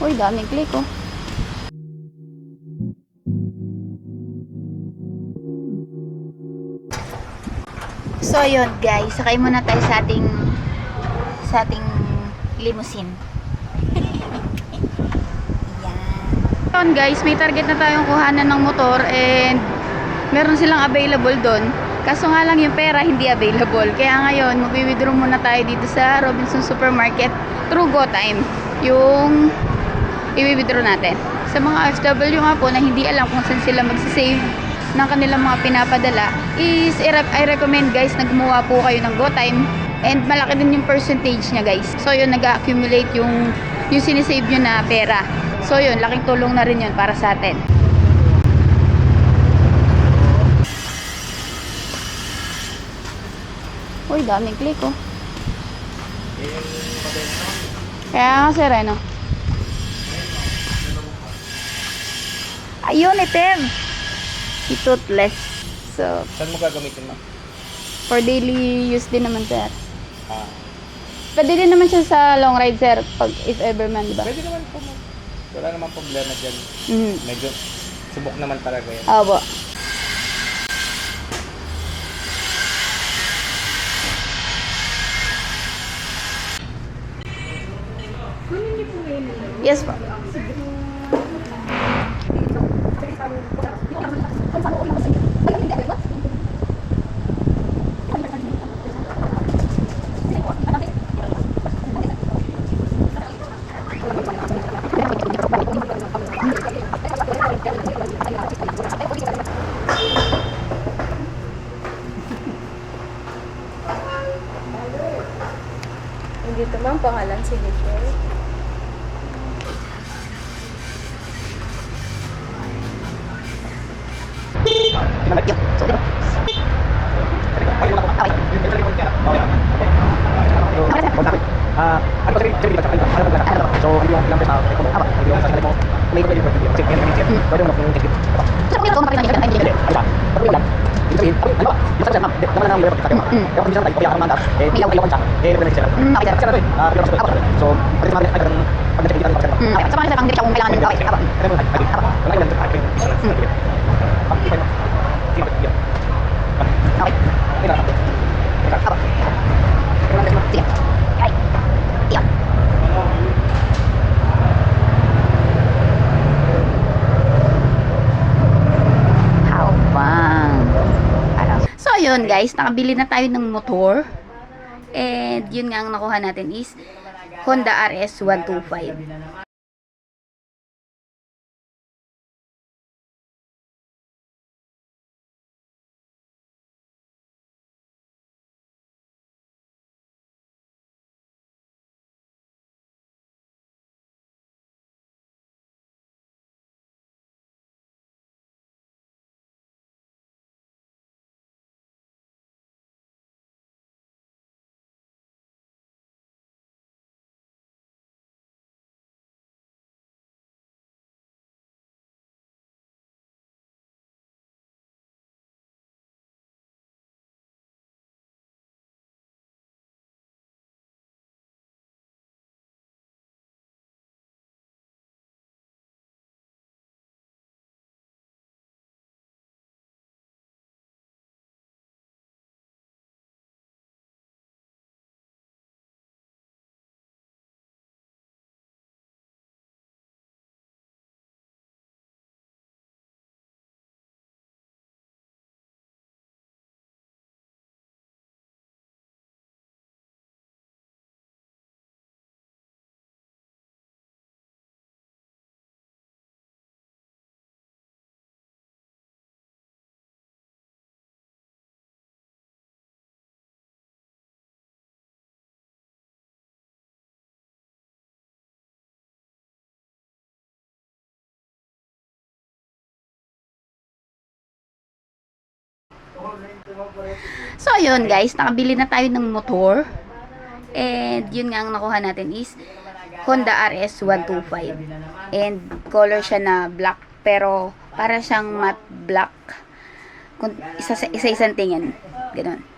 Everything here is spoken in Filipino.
Uy, daming click oh. So, yun guys. Sakay muna tayo sa ating sa ating limousine. Yan. Yun guys, may target na tayong kuhanan ng motor and meron silang available doon. Kaso nga lang yung pera hindi available. Kaya ngayon, mag-withdraw muna tayo dito sa Robinson Supermarket through GoTime. Yung i-withdraw natin. Sa mga FW nga po na hindi alam kung saan sila magsisave ng kanilang mga pinapadala is i- recommend guys na gumawa po kayo ng GoTime and malaki din yung percentage niya guys. So yun, nag-accumulate yung yung sinisave nyo na pera. So yun, laking tulong na rin yun para sa atin. Uy, daming click oh. Kaya nga sir, ano? Ayun, item! Si Toothless. So, Saan mo gagamitin ma? for daily use din naman, sir. Ah, Pwede din naman siya sa long ride, sir, pag if ever man, di ba? pwede naman po ma. Wala naman problema dyan. Mm. Medyo subok naman talaga yan. Opo. Yes po. Pangalan ano dito? Ano ba ano So, check. Hindi, ano ba? Pag lang. Ibig sabihin, ano ba? Yung sa na meron kita ma'am. Kaya kung minsan tayo, kaya. Eh, may ilaw siya. Eh, okay. Kasi pero sa So, pwede naman ay pag check dito pag Mm, okay. Sa mga sir, kung kailangan. Okay, aba. Ano mo? Ay, aba. Wala. Ay, Mm. Okay. Yun guys, nakabili na tayo ng motor. And yun nga ang nakuha natin is Honda RS 125. So, yun guys, nakabili na tayo ng motor. And yun nga ang nakuha natin is Honda RS 125. And color siya na black. Pero para siyang matte black. Kung isa, isa isang tingin. Ganun.